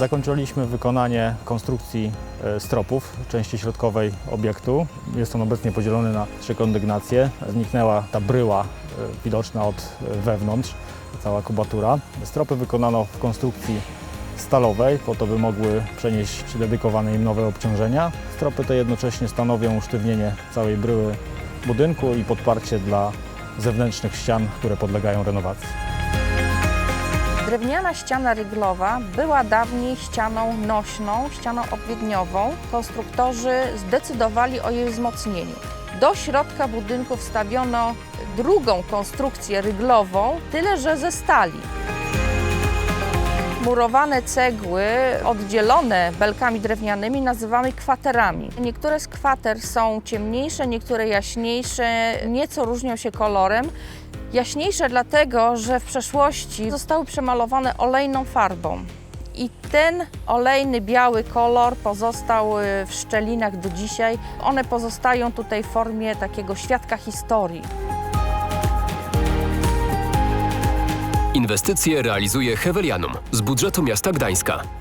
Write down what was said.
Zakończyliśmy wykonanie konstrukcji e, stropów części środkowej obiektu. Jest on obecnie podzielony na trzy kondygnacje. Zniknęła ta bryła e, widoczna od e, wewnątrz, cała kubatura. Stropy wykonano w konstrukcji stalowej, po to by mogły przenieść dedykowane im nowe obciążenia. Stropy te jednocześnie stanowią usztywnienie całej bryły budynku i podparcie dla zewnętrznych ścian, które podlegają renowacji. Drewniana ściana ryglowa była dawniej ścianą nośną, ścianą obwiedniową. Konstruktorzy zdecydowali o jej wzmocnieniu. Do środka budynku wstawiono drugą konstrukcję ryglową, tyle że ze stali. Murowane cegły oddzielone belkami drewnianymi nazywamy kwaterami. Niektóre z kwater są ciemniejsze, niektóre jaśniejsze, nieco różnią się kolorem. Jaśniejsze dlatego, że w przeszłości zostały przemalowane olejną farbą. I ten olejny biały kolor pozostał y, w szczelinach do dzisiaj. One pozostają tutaj w formie takiego świadka historii. Inwestycje realizuje Hewelianum z budżetu miasta Gdańska.